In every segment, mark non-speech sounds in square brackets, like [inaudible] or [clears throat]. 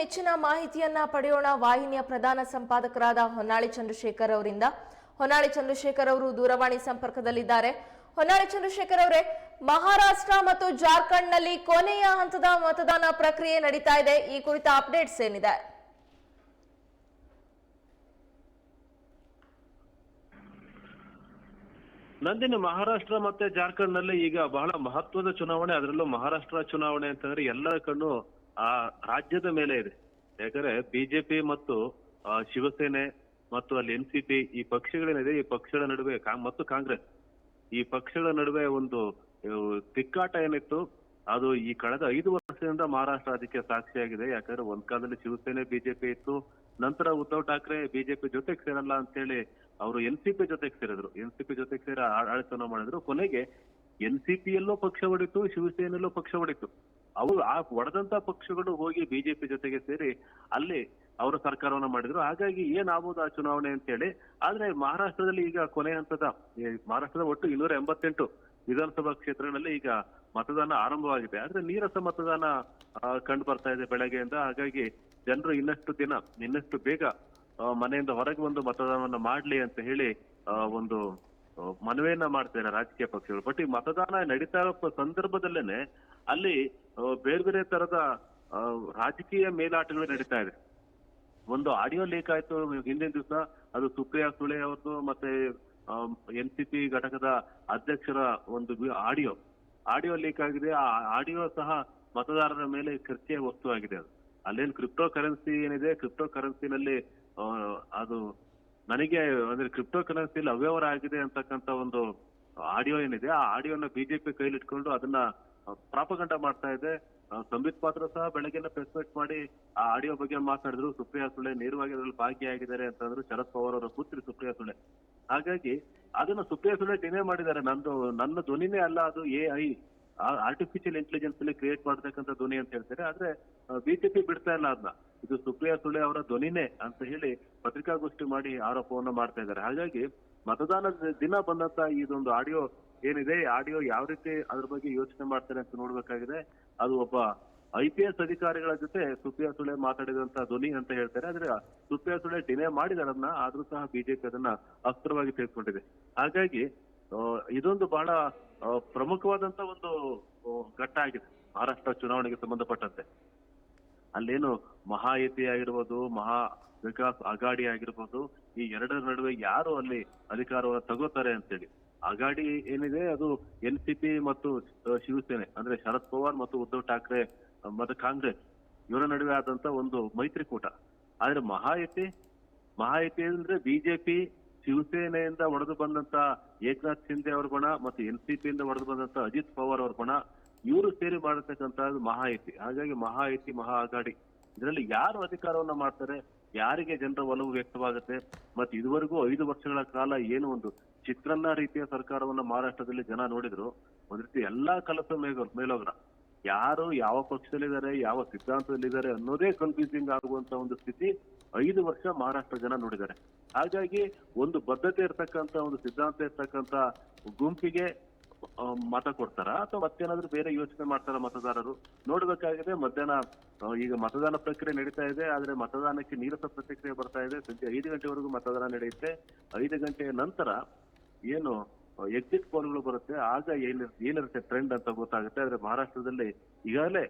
ಹೆಚ್ಚಿನ ಮಾಹಿತಿಯನ್ನ ಪಡೆಯೋಣ. ವಾಹಿನಿಯ ಪ್ರಧಾನ ಸಂಪಾದಕರಾದ ಹೊನ್ನಾಳಿ ಚಂದ್ರಶೇಖರ್ ಅವರಿಂದ. ಹೊನ್ನಾಳಿ ಚಂದ್ರಶೇಖರ್ ಅವರು ದೂರವಾಣಿ ಸಂಪರ್ಕದಲ್ಲಿದ್ದಾರೆ. ಹೊನ್ನಾಳಿ ಚಂದ್ರಶೇಖರ್ ಅವರೇ, ಮಹಾರಾಷ್ಟ್ರ ಮತ್ತು ಜಾರ್ಖಂಡ್ನಲ್ಲಿ ಕೊನೆಯ ಹಂತದ ಮತದಾನ ಪ್ರಕ್ರಿಯೆ ನಡೀತಾ ಇದೆ. ಈ ಕುರಿತ ಅಪ್ಡೇಟ್ಸ್ ಏನಿದೆ? ನಂದಿನಿ, ಮಹಾರಾಷ್ಟ್ರ ಮತ್ತೆ ಜಾರ್ಖಂಡ್ನಲ್ಲಿ ಈಗ ಬಹಳ ಮಹತ್ವದ ಚುನಾವಣೆ. ಅದರಲ್ಲೂ ಮಹಾರಾಷ್ಟ್ರ ಚುನಾವಣೆ ಅಂತಂದ್ರೆ ಎಲ್ಲರ ಕಣ್ಣು ಆ ರಾಜ್ಯದ ಮೇಲೆ ಇದೆ. ಯಾಕಂದ್ರೆ ಬಿಜೆಪಿ ಮತ್ತು ಶಿವಸೇನೆ ಮತ್ತು ಅಲ್ಲಿ ಎನ್ ಸಿ ಈ ಪಕ್ಷಗಳೇನಿದೆ, ಈ ಪಕ್ಷಗಳ ನಡುವೆ ಮತ್ತು ಕಾಂಗ್ರೆಸ್. ಈ ಪಕ್ಷಗಳ ನಡುವೆ ಒಂದು ತಿಕ್ಕಾಟ ಏನಿತ್ತು, ಅದು ಈ ಕಳೆದ ಐದು ವರ್ಷದಿಂದ ಮಹಾರಾಷ್ಟ್ರ ಅದಕ್ಕೆ ಸಾಕ್ಷಿಯಾಗಿದೆ. ಯಾಕಂದ್ರೆ ಒಂದ್ ಕಾಲದಲ್ಲಿ ಶಿವಸೇನೆ, ಬಿಜೆಪಿ ಇತ್ತು. ನಂತರ ಉದ್ಧವ್ ಠಾಕ್ರೆ ಬಿಜೆಪಿ ಜೊತೆಗೆ ಸೇರಲ್ಲ ಅಂತೇಳಿ ಅವರು ಎನ್ ಸಿ ಪಿ ಜೊತೆಗೆ ಸೇರಿದ್ರು. ಎನ್ ಸಿ ಪಿ ಜೊತೆಗೆ ಸೇರಿ ಆಡಳಿತವನ್ನು ಮಾಡಿದ್ರು. ಕೊನೆಗೆ ಎನ್ ಸಿ ಪಿ ಯಲ್ಲೂ ಪಕ್ಷ ಹೊಡಿತು, ಶಿವಸೇನೆಯಲ್ಲೂ ಪಕ್ಷ ಹೊಡಿತು. ಅವರು ಆ ಒಡೆದಂತ ಪಕ್ಷಗಳು ಹೋಗಿ ಬಿಜೆಪಿ ಜೊತೆಗೆ ಸೇರಿ ಅಲ್ಲಿ ಅವರು ಸರ್ಕಾರವನ್ನ ಮಾಡಿದ್ರು. ಹಾಗಾಗಿ ಏನಾಗ್ಬೋದು ಆ ಚುನಾವಣೆ ಅಂತ ಹೇಳಿ ಆದ್ರೆ ಮಹಾರಾಷ್ಟ್ರದಲ್ಲಿ ಈಗ ಕೊನೆ ಹಂತದ ಮಹಾರಾಷ್ಟ್ರದ ಒಟ್ಟು ಇನ್ನೂರ ಎಂಬತ್ತೆಂಟು ವಿಧಾನಸಭಾ ಕ್ಷೇತ್ರಗಳಲ್ಲಿ ಈಗ ಮತದಾನ ಆರಂಭವಾಗಿದೆ. ಆದ್ರೆ ನೀರಸ ಮತದಾನ ಕಂಡು ಬರ್ತಾ ಇದೆ ಬೆಳಗ್ಗೆಯಿಂದ. ಹಾಗಾಗಿ ಜನರು ಇನ್ನಷ್ಟು ದಿನ, ಇನ್ನಷ್ಟು ಬೇಗ ಮನೆಯಿಂದ ಹೊರಗೆ ಬಂದು ಮತದಾನವನ್ನ ಮಾಡ್ಲಿ ಅಂತ ಹೇಳಿ ಒಂದು ಮನವಿಯನ್ನ ಮಾಡ್ತಾ ರಾಜಕೀಯ ಪಕ್ಷಗಳು. ಬಟ್ ಈ ಮತದಾನ ನಡೀತಾ ಇರೋ ಸಂದರ್ಭದಲ್ಲೇನೆ ಅಲ್ಲಿ ಬೇರೆ ಬೇರೆ ತರದ ರಾಜಕೀಯ ಮೇಲಾಟಗಳು ನಡೀತಾ ಇದೆ. ಒಂದು ಆಡಿಯೋ ಲೀಕ್ ಆಯ್ತು ಹಿಂದಿನ ದಿವಸ, ಅದು ಸುಪ್ರಿಯಾ ಸುಳೆ ಅವರದು ಮತ್ತೆ ಎನ್ ಸಿ ಪಿ ಘಟಕದ ಅಧ್ಯಕ್ಷರ ಒಂದು ಆಡಿಯೋ. ಆಡಿಯೋ ಲೀಕ್ ಆಗಿದೆ. ಆ ಆಡಿಯೋ ಸಹ ಮತದಾರರ ಮೇಲೆ ಚರ್ಚೆಯ ವಸ್ತು ಆಗಿದೆ ಅದು. ಅಲ್ಲೇನು ಕ್ರಿಪ್ಟೋ ಕರೆನ್ಸಿ ಏನಿದೆ ಕ್ರಿಪ್ಟೋ ಕರೆನ್ಸಿನಲ್ಲಿ ಅದು ನನಗೆ, ಅಂದ್ರೆ ಕ್ರಿಪ್ಟೋ ಕರೆನ್ಸಿಯಲ್ಲಿ ಅವ್ಯವಹಾರ ಆಗಿದೆ ಅಂತಕ್ಕಂತ ಒಂದು ಆಡಿಯೋ ಏನಿದೆ, ಆ ಆಡಿಯೋನ ಬಿಜೆಪಿ ಕೈಲಿಟ್ಕೊಂಡು ಅದನ್ನ ಪ್ರಾಪಗಂಡ ಮಾಡ್ತಾ ಇದೆ. ಸಂಬಿತ್ ಪಾತ್ರ ಸಹ ಬೆಳಗ್ಗೆನ ಪ್ರೆಸ್ ಮೀಟ್ ಮಾಡಿ ಆ ಆಡಿಯೋ ಬಗ್ಗೆ ಮಾತಾಡಿದ್ರು. ಸುಪ್ರಿಯಾ ಸುಳೆ ನೇರವಾಗಿ ಅದರಲ್ಲಿ ಭಾಗಿಯಾಗಿದ್ದಾರೆ ಅಂತಂದ್ರು ಶರದ್ ಪವಾರ್ ಅವರ ಪುತ್ರಿ ಸುಪ್ರಿಯಾ ಸುಳೆ ಹಾಗಾಗಿ ಅದನ್ನ ಸುಪ್ರಿಯಾ ಸುಳೆ ಡಿನೇ ಮಾಡಿದ್ದಾರೆ. ನಂದು, ನನ್ನ ಧ್ವನಿನೇ ಅಲ್ಲ, ಅದು ಎ ಐ ಆರ್ಟಿಫಿಷಿಯಲ್ ಇಂಟೆಲಿಜೆನ್ಸ್ ಅಲ್ಲಿ ಕ್ರಿಯೇಟ್ ಮಾಡ್ತಕ್ಕಂಥ ಧ್ವನಿ ಅಂತ ಹೇಳ್ತಾರೆ. ಆದ್ರೆ ಬಿಜೆಪಿ ಬಿಡ್ತಾ ಇಲ್ಲ ಅದನ್ನ ಇದು ಸುಪ್ರಿಯಾ ಸುಳೆ ಅವರ ಧ್ವನಿನೇ ಅಂತ ಹೇಳಿ ಪತ್ರಿಕಾಗೋಷ್ಠಿ ಮಾಡಿ ಆರೋಪವನ್ನ ಮಾಡ್ತಾ ಇದ್ದಾರೆ. ಹಾಗಾಗಿ ಮತದಾನದ ದಿನ ಬಂದಂತ ಇದೊಂದು ಆಡಿಯೋ ಏನಿದೆ, ಆಡಿಯೋ ಯಾವ ರೀತಿ ಅದ್ರ ಬಗ್ಗೆ ಯೋಚನೆ ಮಾಡ್ತಾರೆ ಅಂತ ನೋಡ್ಬೇಕಾಗಿದೆ. ಅದು ಒಬ್ಬ ಐ ಪಿ ಎಸ್ ಅಧಿಕಾರಿಗಳ ಜೊತೆ ಸುಪ್ರಿಯಾ ಸುಳೆ ಮಾತಾಡಿದಂತ ಧ್ವನಿ ಅಂತ ಹೇಳ್ತಾರೆ. ಆದ್ರೆ ಸುಪ್ರಿಯಾ ಸುಳೆ ಡಿನೇ ಮಾಡಿದಾರೆ ಅದನ್ನ ಆದ್ರೂ ಸಹ ಬಿಜೆಪಿ ಅದನ್ನ ಅಸ್ತ್ರವಾಗಿ ತೆಗೆದುಕೊಂಡಿದೆ. ಹಾಗಾಗಿ ಇದೊಂದು ಬಹಳ ಪ್ರಮುಖವಾದಂತ ಒಂದು ಘಟ್ಟ ಆಗಿದೆ ಮಹಾರಾಷ್ಟ್ರ ಚುನಾವಣೆಗೆ ಸಂಬಂಧಪಟ್ಟಂತೆ. ಅಲ್ಲೇನು ಮಹಾಯುತಿ ಆಗಿರ್ಬೋದು, ಮಹಾ ವಿಕಾಸ್ ಅಗಾಡಿ ಆಗಿರ್ಬೋದು, ಈ ಎರಡರ ನಡುವೆ ಯಾರು ಅಲ್ಲಿ ಅಧಿಕಾರವನ್ನು ತಗೋತಾರೆ ಅಂತೇಳಿ. ಅಗಾಡಿ ಏನಿದೆ, ಅದು ಎನ್ ಸಿ ಪಿ ಮತ್ತು ಶಿವಸೇನೆ, ಅಂದ್ರೆ ಶರದ್ ಪವಾರ್ ಮತ್ತು ಉದ್ಧವ್ ಠಾಕ್ರೆ ಮತ್ತು ಕಾಂಗ್ರೆಸ್, ಇವರ ನಡುವೆ ಆದಂತ ಒಂದು ಮೈತ್ರಿಕೂಟ. ಆದ್ರೆ ಮಹಾಯುತಿ ಮಹಾಯುತಿ ಅಂದ್ರೆ ಬಿಜೆಪಿ ಶಿವಸೇನೆಯಿಂದ ಒಡೆದು ಬಂದಂತ ಏಕನಾಥ್ ಶಿಂದೆ ಅವ್ರ ಬಣ ಮತ್ತು ಎನ್ ಸಿ ಪಿಯಿಂದ ಒಡೆದು ಬಂದಂತ ಅಜಿತ್ ಪವಾರ್ ಅವ್ರ ಬಣ ಇವರು ಸೇರಿ ಮಾಡತಕ್ಕಂತ ಮಹಾಯುತಿ. ಹಾಗಾಗಿ ಮಹಾಯುತಿ ಮಹಾ ಅಗಾಡಿ ಇದರಲ್ಲಿ ಯಾರು ಅಧಿಕಾರವನ್ನ ಮಾಡ್ತಾರೆ? ಯಾರಿಗೆ ಜನರ ಒಲವು ವ್ಯಕ್ತವಾಗುತ್ತೆ? ಮತ್ತೆ ಇದುವರೆಗೂ ಐದು ವರ್ಷಗಳ ಕಾಲ ಏನು ಒಂದು ಚಿತ್ರನ್ನ ರೀತಿಯ ಸರ್ಕಾರವನ್ನ ಮಹಾರಾಷ್ಟ್ರದಲ್ಲಿ ಜನ ನೋಡಿದ್ರು. ಒಂದ್ ರೀತಿ ಎಲ್ಲಾ ಕಲಸ ಮೇಗ ಮೇಲೋಗ್ರ. ಯಾರು ಯಾವ ಪಕ್ಷದಲ್ಲಿದ್ದಾರೆ, ಯಾವ ಸಿದ್ಧಾಂತದಲ್ಲಿದ್ದಾರೆ ಅನ್ನೋದೇ ಕನ್ಫ್ಯೂಸಿಂಗ್ ಆಗುವಂತ ಒಂದು ಸ್ಥಿತಿ ಐದು ವರ್ಷ ಮಹಾರಾಷ್ಟ್ರ ಜನ ನೋಡಿದ್ದಾರೆ. ಹಾಗಾಗಿ ಒಂದು ಬದ್ಧತೆ ಇರ್ತಕ್ಕಂತ ಒಂದು ಸಿದ್ಧಾಂತ ಇರ್ತಕ್ಕಂತ ಗುಂಪಿಗೆ ಮತ ಕೊಡ್ತಾರ? ಅಥವಾ ಮತ್ತೇನಾದ್ರೂ ಬೇರೆ ಯೋಚನೆ ಮಾಡ್ತಾರ ಮತದಾರರು? ನೋಡ್ಬೇಕಾಗಿದೆ ಮಧ್ಯಾಹ್ನ ಈಗ ಮತದಾನ ಪ್ರಕ್ರಿಯೆ ನಡೀತಾ ಇದೆ, ಆದ್ರೆ ಮತದಾನಕ್ಕೆ ನೀರಸ ಪ್ರತಿಕ್ರಿಯೆ ಬರ್ತಾ ಇದೆ. ಸಂಜೆ ಐದು ಗಂಟೆವರೆಗೂ ಮತದಾನ ನಡೆಯುತ್ತೆ. ಐದು ಗಂಟೆಯ ನಂತರ ಏನು ಎಕ್ಸಿಟ್ ಪೋಲ್ಗಳು ಬರುತ್ತೆ. ಆಗ ಏನಿರ್ ಏನಿರುತ್ತೆ ಟ್ರೆಂಡ್ ಅಂತ ಗೊತ್ತಾಗುತ್ತೆ. ಆದ್ರೆ ಮಹಾರಾಷ್ಟ್ರದಲ್ಲಿ ಈಗಾಗಲೇ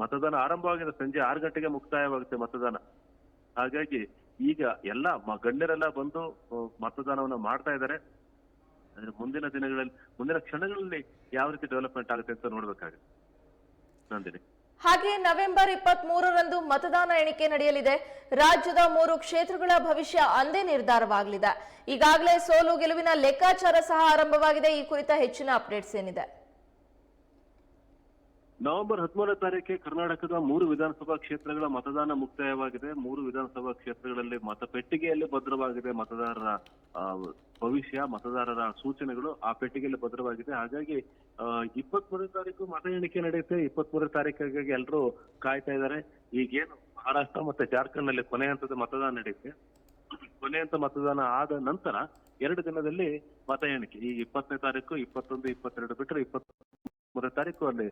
ಮತದಾನ ಆರಂಭವಾಗಿದೆ ಸಂಜೆ ಆರು ಗಂಟೆಗೆ ಮುಕ್ತಾಯವಾಗುತ್ತೆ ಮತದಾನ. ಹಾಗಾಗಿ ಈಗ ಎಲ್ಲ ಗಣ್ಯರೆಲ್ಲ ಬಂದು ಮತದಾನವನ್ನ ಮಾಡ್ತಾ ಇದ್ದಾರೆ. ಮುಂದಿನ ದಿನಗಳಲ್ಲಿ, ಮುಂದಿನ ಕ್ಷಣಗಳಲ್ಲಿ ಯಾವ ರೀತಿ ಡೆವಲಪ್ಮೆಂಟ್ ಆಗುತ್ತೆ ಅಂತ ನೋಡ್ಬೇಕಾಗುತ್ತೆ. ನಂದಿನಿ. ಹಾಗೆ ನವೆಂಬರ್ ಇಪ್ಪತ್ತ್ ಮೂರರಂದು ಮತದಾನ ಎಣಿಕೆ ನಡೆಯಲಿದೆ. ರಾಜ್ಯದ ಮೂರು ಕ್ಷೇತ್ರಗಳ ಭವಿಷ್ಯ ಅಂದೇ ನಿರ್ಧಾರವಾಗಲಿದೆ. ಈಗಾಗಲೇ ಸೋಲು ಗೆಲುವಿನ ಲೆಕ್ಕಾಚಾರ ಸಹ ಆರಂಭವಾಗಿದೆ. ಈ ಕುರಿತ ಹೆಚ್ಚಿನ ಅಪ್ಡೇಟ್ಸ್ ಏನಿದೆ? ನವೆಂಬರ್ ಹದಿಮೂರನೇ ತಾರೀಕಿಗೆ ಕರ್ನಾಟಕದ ಮೂರು ವಿಧಾನಸಭಾ ಕ್ಷೇತ್ರಗಳ ಮತದಾನ ಮುಕ್ತಾಯವಾಗಿದೆ. ಮೂರು ವಿಧಾನಸಭಾ ಕ್ಷೇತ್ರಗಳಲ್ಲಿ ಮತಪೆಟ್ಟಿಗೆಯಲ್ಲಿ ಭದ್ರವಾಗಿದೆ. ಮತದಾರರ ಭವಿಷ್ಯ, ಮತದಾರರ ಸೂಚನೆಗಳು ಆ ಪೆಟ್ಟಿಗೆಯಲ್ಲಿ ಭದ್ರವಾಗಿದೆ. ಹಾಗಾಗಿ ಇಪ್ಪತ್ತ್ ಮೂರನೇ ತಾರೀಕು ಮತ ಎಣಿಕೆ ನಡೆಯುತ್ತೆ. ಇಪ್ಪತ್ತ್ ಮೂರನೇ ತಾರೀಕಿಗಾಗಿ ಎಲ್ಲರೂ ಕಾಯ್ತಾ ಇದ್ದಾರೆ. ಈಗೇನು ಮಹಾರಾಷ್ಟ್ರ ಮತ್ತೆ ಜಾರ್ಖಂಡ್ನಲ್ಲಿ ಕೊನೆ ಹಂತದ ಮತದಾನ ನಡೆಯುತ್ತೆ. ಕೊನೆ ಹಂತ ಮತದಾನ ಆದ ನಂತರ ಎರಡು ದಿನದಲ್ಲಿ ಮತ ಎಣಿಕೆ. ಈ ಇಪ್ಪತ್ತನೇ ತಾರೀಕು ಇಪ್ಪತ್ತೊಂದು, ಇಪ್ಪತ್ತೆರಡು ಬಿಟ್ಟರೆ ಇಪ್ಪತ್ತು ಮೂರನೇ ತಾರೀಕು ಅಲ್ಲಿ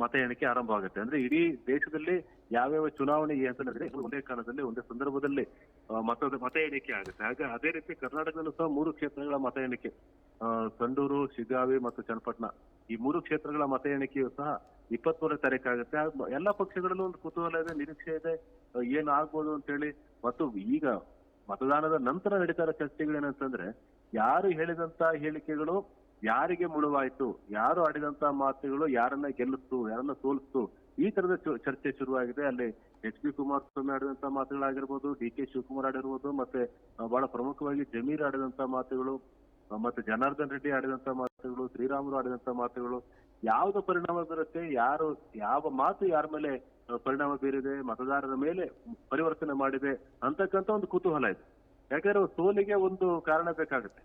ಮತ ಎಣಿಕೆ ಆರಂಭ ಆಗುತ್ತೆ. ಅಂದ್ರೆ ಇಡೀ ದೇಶದಲ್ಲಿ ಯಾವ್ಯಾವ ಚುನಾವಣೆ ಈ ಒಂದೇ ಕಾಲದಲ್ಲಿ, ಒಂದೇ ಸಂದರ್ಭದಲ್ಲಿ ಮತ ಮತ ಎಣಿಕೆ ಆಗುತ್ತೆ. ಹಾಗೆ ಅದೇ ರೀತಿ ಕರ್ನಾಟಕದಲ್ಲೂ ಸಹ ಮೂರು ಕ್ಷೇತ್ರಗಳ ಮತ ಎಣಿಕೆ. ಸಂಡೂರು ಶಿಗಾವಿ ಮತ್ತು ಚನ್ನಪಟ್ಟಣ. ಈ ಮೂರು ಕ್ಷೇತ್ರಗಳ ಮತ ಎಣಿಕೆಯು ಸಹ ಇಪ್ಪತ್ಮೂರನೇ ತಾರೀಕು ಆಗುತ್ತೆ. ಎಲ್ಲಾ ಪಕ್ಷಗಳಲ್ಲೂ ಒಂದು ಕುತೂಹಲ ಇದೆ, ನಿರೀಕ್ಷೆ ಇದೆ. ಏನ್ ಆಗ್ಬೋದು ಅಂತ ಹೇಳಿ. ಮತ್ತು ಈಗ ಮತದಾನದ ನಂತರ ನಡೀತಾ ಇರೋ ಚರ್ಚೆಗಳೇನಂತಂದ್ರೆ ಯಾರು ಹೇಳಿದಂತ ಹೇಳಿಕೆಗಳು ಯಾರಿಗೆ ಮುಳುವಾಯ್ತು, ಯಾರು ಆಡಿದಂತ ಮಾತುಗಳು ಯಾರನ್ನ ಗೆಲ್ಲಿಸ್ತು ಯಾರನ್ನ ಸೋಲಿಸ್ತು ಈ ತರದ ಚರ್ಚೆ ಶುರುವಾಗಿದೆ. ಅಲ್ಲಿ ಎಚ್ ಡಿ ಕುಮಾರಸ್ವಾಮಿ ಆಡಿದಂತ ಮಾತುಗಳಾಗಿರ್ಬೋದು, ಡಿ ಕೆ ಶಿವಕುಮಾರ್ ಆಡಿರ್ಬೋದು, ಮತ್ತೆ ಬಹಳ ಪ್ರಮುಖವಾಗಿ ಜಮೀರ್ ಆಡಿದಂತ ಮಾತುಗಳು ಮತ್ತೆ ಜನಾರ್ದನ್ ರೆಡ್ಡಿ ಆಡಿದಂತ ಮಾತುಗಳು, ಶ್ರೀರಾಮುಲು ಆಡಿದಂತ ಮಾತುಗಳು. ಯಾವ್ದು ಪರಿಣಾಮ ಬೀರುತ್ತೆ, ಯಾರು, ಯಾವ ಮಾತು ಯಾರ ಮೇಲೆ ಪರಿಣಾಮ ಬೀರಿದೆ, ಮತದಾರರ ಮೇಲೆ ಪರಿವರ್ತನೆ ಮಾಡಿದೆ ಅಂತಕ್ಕಂಥ ಒಂದು ಕುತೂಹಲ ಇದೆ. ಯಾಕಂದ್ರೆ ಸೋಲಿಗೆ ಒಂದು ಕಾರಣ ಬೇಕಾಗುತ್ತೆ.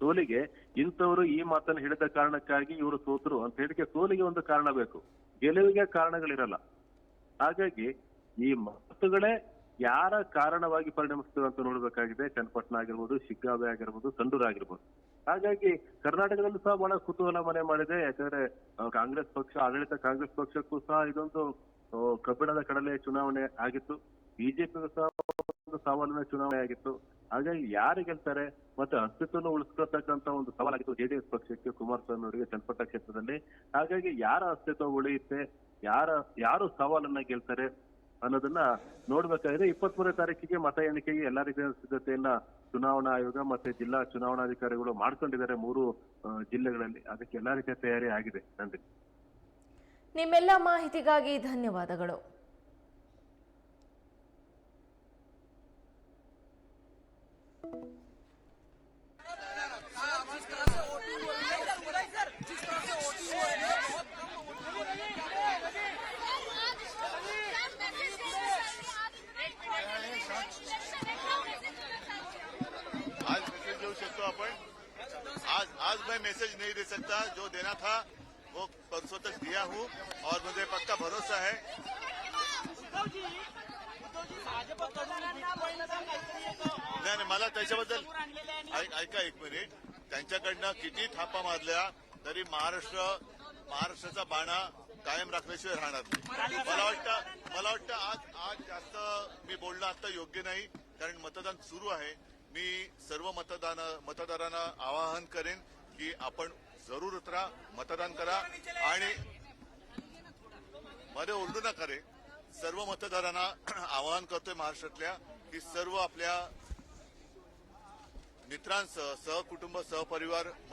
ಸೋಲಿಗೆ ಇಂಥವ್ರು ಈ ಮಾತನ್ನು ಹೇಳಿದ ಕಾರಣಕ್ಕಾಗಿ ಇವರು ಸೋತರು ಅಂತ ಹೇಳಿಕೆ ಸೋಲಿಗೆ ಒಂದು ಕಾರಣ ಬೇಕು. ಗೆಲುವಿಗೆ ಕಾರಣಗಳಿರಲ್ಲ. ಹಾಗಾಗಿ ಈ ಮಾತುಗಳೇ ಯಾರ ಕಾರಣವಾಗಿ ಪರಿಣಮಿಸ್ತವೆ ಅಂತ ನೋಡ್ಬೇಕಾಗಿದೆ. ಚನ್ನಪಟ್ಟಣ ಆಗಿರ್ಬೋದು, ಶಿಗ್ಗಾವೆ ಆಗಿರ್ಬೋದು, ಸಂಡೂರು ಆಗಿರ್ಬೋದು. ಹಾಗಾಗಿ ಕರ್ನಾಟಕದಲ್ಲೂ ಸಹ ಬಹಳ ಕುತೂಹಲ ಮನೆ ಮಾಡಿದೆ. ಯಾಕಂದ್ರೆ ಕಾಂಗ್ರೆಸ್ ಪಕ್ಷ, ಆಡಳಿತ ಕಾಂಗ್ರೆಸ್ ಪಕ್ಷಕ್ಕೂ ಸಹ ಇದೊಂದು ಕಬ್ಬಿಣದ ಕಡಲೆ ಚುನಾವಣೆ ಆಗಿತ್ತು. ಬಿಜೆಪಿಗೂ ಸಹ ಒಂದು ಸವಾಲಿನ ಚುನಾವಣೆ ಆಗಿತ್ತು. ಹಾಗಾಗಿ ಯಾರು ಗೆಲ್ತಾರೆ ಮತ್ತೆ ಅಸ್ತಿತ್ವನ ಉಳಿಸ್ಕೊಳ್ತಕ್ಕಂತ ಒಂದು ಸವಾಲಾಗಿತ್ತು ಜೆಡಿಎಸ್ ಪಕ್ಷಕ್ಕೆ ಕುಮಾರಸ್ವಾಮಿ ಅವರಿಗೆ ಚನ್ನಪಟ್ಟ ಕ್ಷೇತ್ರದಲ್ಲಿ. ಹಾಗಾಗಿ ಯಾರ ಅಸ್ತಿತ್ವ ಉಳಿಯುತ್ತೆ, ಯಾರ, ಯಾರು ಸವಾಲನ್ನ ಗೆಲ್ತಾರೆ ಅನ್ನೋದನ್ನ ನೋಡ್ಬೇಕಾಗಿದೆ. ಇಪ್ಪತ್ತ್ ಮೂರನೇ ತಾರೀಕಿಗೆ ಮತ ಎಣಿಕೆಗೆ ಎಲ್ಲಾ ರೀತಿಯ ಸಿದ್ಧತೆಯನ್ನ ಚುನಾವಣಾ ಆಯೋಗ ಮತ್ತೆ ಜಿಲ್ಲಾ ಚುನಾವಣಾಧಿಕಾರಿಗಳು ಮಾಡ್ಕೊಂಡಿದ್ದಾರೆ ಮೂರು ಜಿಲ್ಲೆಗಳಲ್ಲಿ. ಅದಕ್ಕೆ ಎಲ್ಲಾ ರೀತಿಯ ತಯಾರಿ ಆಗಿದೆ. ನಂದಿ ನಿಮ್ಮೆಲ್ಲ ಮಾಹಿತಿಗಾಗಿ ಧನ್ಯವಾದಗಳು. मैसेज नहीं दे सकता। जो देना था वो परसों तक दिया हूँ और मुझे पक्का भरोसा है। नाही नाही, मला त्याच्याबद्दल ऐक- ऐका एक मिनिट. त्यांच्याकडनं किती थापा मारल्या तरी महाराष्ट्र महाराष्ट्राचा बाणा कायम राखल्याशिवाय राहणार नाही. मला वाटतं मला वाटतं आज आज जास्त मी बोलणं आता योग्य नाही कारण मतदान सुरू आहे. मी सर्व मतदान मतदारांना आवाहन करेन की आपण जरूर उतरा मतदान करा आणि मध्ये ओरडू नका रे. सर्व मतदारांना [clears throat] आवाहन करतोय महाराष्ट्रातल्या की सर्व आपल्या मित्रांसह सहकुटुंब सहपरिवार